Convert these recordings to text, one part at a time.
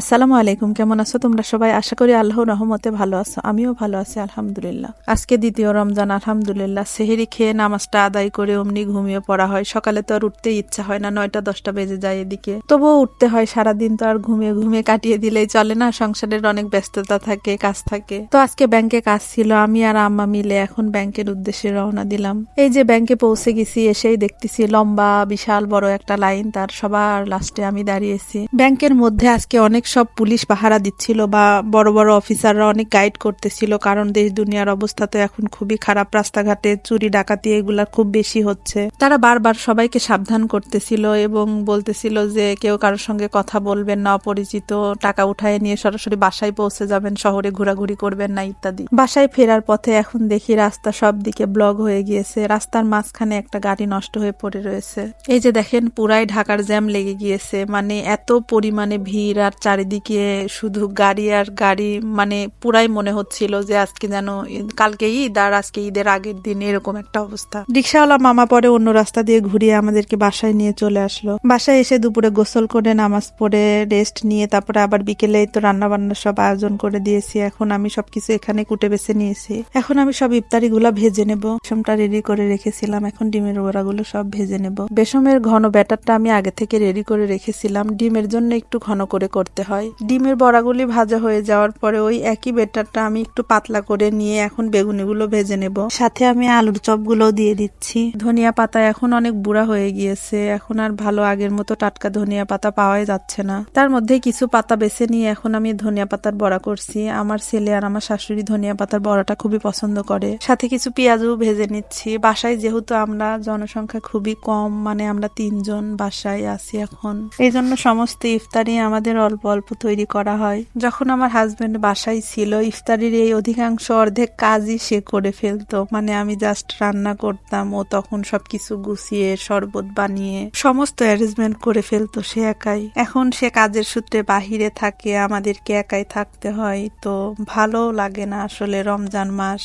আসসালামু আলাইকুম, কেমন আছো তোমরা সবাই? আশা করি আল্লাহর রহমতে ভালো আছো। আমিও ভালো আছি, আলহামদুলিল্লাহ। আজকে দ্বিতীয় রমজান, আলহামদুলিল্লাহ। সেহেরি খেয়ে নামাজটা আদায় করে অমনি ঘুমিয়ে পড়া হয়। সকালে তো আর উঠতে ইচ্ছা হয় না, নয়টা, দশটা বেজে যায় এদিকে। তবুও উঠতে হয়, সারাদিন তো আর ঘুমিয়ে ঘুমিয়ে কাটিয়ে দিলেই চলে না। সংসারের অনেক ব্যস্ততা থাকে, কাজ থাকে। তো আজকে ব্যাংকে কাজ ছিল, আমি আর আম্মা মিলে এখন ব্যাংকের উদ্দেশ্যে রওনা দিলাম। এই যে ব্যাংকে পৌঁছে গেছি, এসেই দেখতেছি লম্বা, বিশাল, বড় একটা লাইন, তার সবার লাস্টে আমি দাঁড়িয়েছি। ব্যাংকের মধ্যে আজকে অনেক সব পুলিশ পাহারা দিচ্ছিল বা বড় বড় অফিসাররা অনেক গাইড করতেছিল, কারণ দেশ দুনিয়ার অবস্থা তো এখন খুবই খারাপ, রাস্তাঘাটে চুরি, ডাকাতি এগুলা খুব বেশি হচ্ছে। তারা বারবার সবাইকে সাবধান করতেছিল এবং বলতেছিল যে কেউ কারোর সঙ্গে কথা বলবেন না, অপরিচিত, টাকা উঠায় নিয়ে সরাসরি বাসায় পৌঁছে যাবেন, শহরে ঘোরাঘুরি করবেন না ইত্যাদি। বাসায় ফেরার পথে এখন দেখি রাস্তা সব দিকে ব্লক হয়ে গিয়েছে, রাস্তার মাঝখানে একটা গাড়ি নষ্ট হয়ে পড়ে রয়েছে। এই যে দেখেন, পুরাই ঢাকার জ্যাম লেগে গিয়েছে মানে এত পরিমাণে ভিড় আর চারিদিকে শুধু গাড়ি আর গাড়ি মানে পুরাই মনে হচ্ছিল যে আজকে যেন কালকে ঈদ আর আজকে ঈদের আগের দিন এরকম একটা অবস্থা। রিক্সাওয়ালা মামা পরে অন্য রাস্তা দিয়ে ঘুরিয়ে আমাদেরকে বাসায় নিয়ে চলে আসলো। বাসায় এসে দুপুরে গোসল করে, নামাজ পড়ে রেস্ট নিয়ে তারপরে আবার বিকেলে তো রান্না বান্না সব আয়োজন করে দিয়েছি। এখন আমি সবকিছু এখানে কুটে বেছে নিয়েছি। এখন আমি সব ইফতারি গুলা ভেজে নেব। বেসমটা রেডি করে রেখেছিলাম। এখন ডিমের ওড়াগুলো সব ভেজে নেব। বেসমের ঘন ব্যাটারটা আমি আগে থেকে রেডি করে রেখেছিলাম। ডিমের জন্য একটু ঘন করে করতে হয়। ডিমের বড়াগুলি ভাজা হয়ে যাওয়ার পরে ওই একই বেটারটা আমি একটু পাতলা করে নিয়ে এখন বেগুনিগুলো ভেজে নেব। সাথে আমি আলুর চপগুলো দিয়ে দিচ্ছি। ধনিয়া পাতা এখন অনেক বুড়া হয়ে গিয়েছে। এখন আর ভালো আগের মতো টাটকা ধনিয়া পাতা পাওয়াই যাচ্ছে না। তার মধ্যে কিছু পাতা বেছে নিয়ে এখন আমি ধনিয়া পাতার বড়া করছি। আমার ছেলে আর আমার শাশুড়ি ধনিয়া পাতার বড়াটা খুবই পছন্দ করে। সাথে কিছু পেঁয়াজও ভেজে নিচ্ছি। বাসায় যেহেতু আমরা জনসংখ্যা খুবই কম মানে আমরা তিনজন বাসায় আছি এখন। এই জন্য সমস্ত ইফতারি আমাদের অল্প অল্প তৈরি করা হয়। যখন আমার হাজবেন্ড বাসায় ছিল, ইফতারির এই অধিকাংশ অর্ধেক কাজই সে করে ফেলতো। মানে আমি জাস্ট রান্না করতাম, ও তখন সবকিছু গুছিয়ে, শরবত বানিয়ে, সমস্ত অ্যারেঞ্জমেন্ট করে ফেলতো সে একাই। এখন সে কাজের সূত্রে বাহিরে থাকে, আমাদেরকে একাই থাকতে হয়, তো ভালো লাগে না আসলে রমজান মাস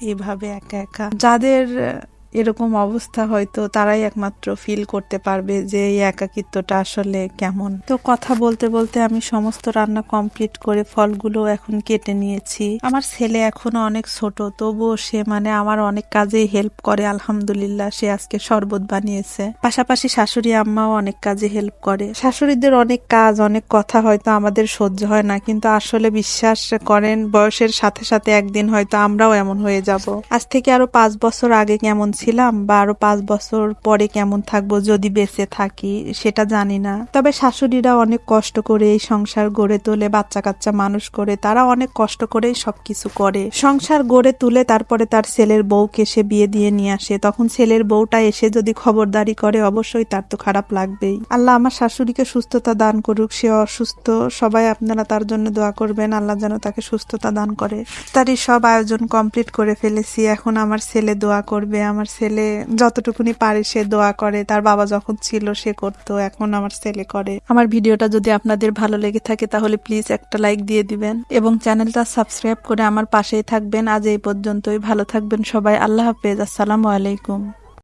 এইভাবে একা একা। যাদের এরকম অবস্থা হয়তো তারাই একমাত্র ফিল করতে পারবে যে এই একাকিত্বটা আসলে কেমন। তো কথা বলতে বলতে আমি সমস্ত রান্না কমপ্লিট করে ফলগুলো এখন কেটে নিয়েছি। আমার ছেলে এখনও অনেক ছোট, তবুও সে মানে আমার অনেক কাজেই হেল্প করে, আলহামদুলিল্লাহ সে আজকে শরবত বানিয়েছে। পাশাপাশি শাশুড়ি আম্মাও অনেক কাজে হেল্প করে। শাশুড়িদের অনেক কাজ, অনেক কথা হয়তো আমাদের সহ্য হয় না, কিন্তু আসলে বিশ্বাস করেন, বয়সের সাথে সাথে একদিন হয়তো আমরাও এমন হয়ে যাব। আজ থেকে আরও পাঁচ বছর আগে কেমন ছিলাম বা আরও পাঁচ বছর পরে কেমন থাকব যদি বেঁচে থাকি, সেটা জানি না। তবে শাশুড়িরা অনেক কষ্ট করে এই সংসার গড়ে তোলে বাচ্চা কাচ্চা মানুষ করে, তারা অনেক কষ্ট করেই সবকিছু করে। সংসার গড়ে তুলে তারপরে তার ছেলের বউকে সে বিয়ে দিয়ে নিয়ে আসে। তখন ছেলের বউটা এসে যদি খবরদারি করে, অবশ্যই তার তো খারাপ লাগবেই। আল্লাহ আমার শাশুড়িকে সুস্থতা দান করুক, সে অসুস্থ, সবাই আপনারা তার জন্য দোয়া করবেন, আল্লাহ যেন তাকে সুস্থতা দান করে। তারই সব আয়োজন কমপ্লিট করে ফেলেছি, এখন আমার ছেলে দোয়া করবে আমার ছেলে যতটুকুনি পারে সে দোয়া করে। তার বাবা যখন ছিল সে করতো, এখন আমার ছেলে করে। আমার ভিডিওটা যদি আপনাদের ভালো লেগে থাকে তাহলে প্লিজ একটা লাইক দিয়ে দিবেন এবং চ্যানেলটা সাবস্ক্রাইব করে আমার পাশেই থাকবেন। আজ এই পর্যন্তই, ভালো থাকবেন সবাই, আল্লাহ হাফেজ, আসসালামু আলাইকুম।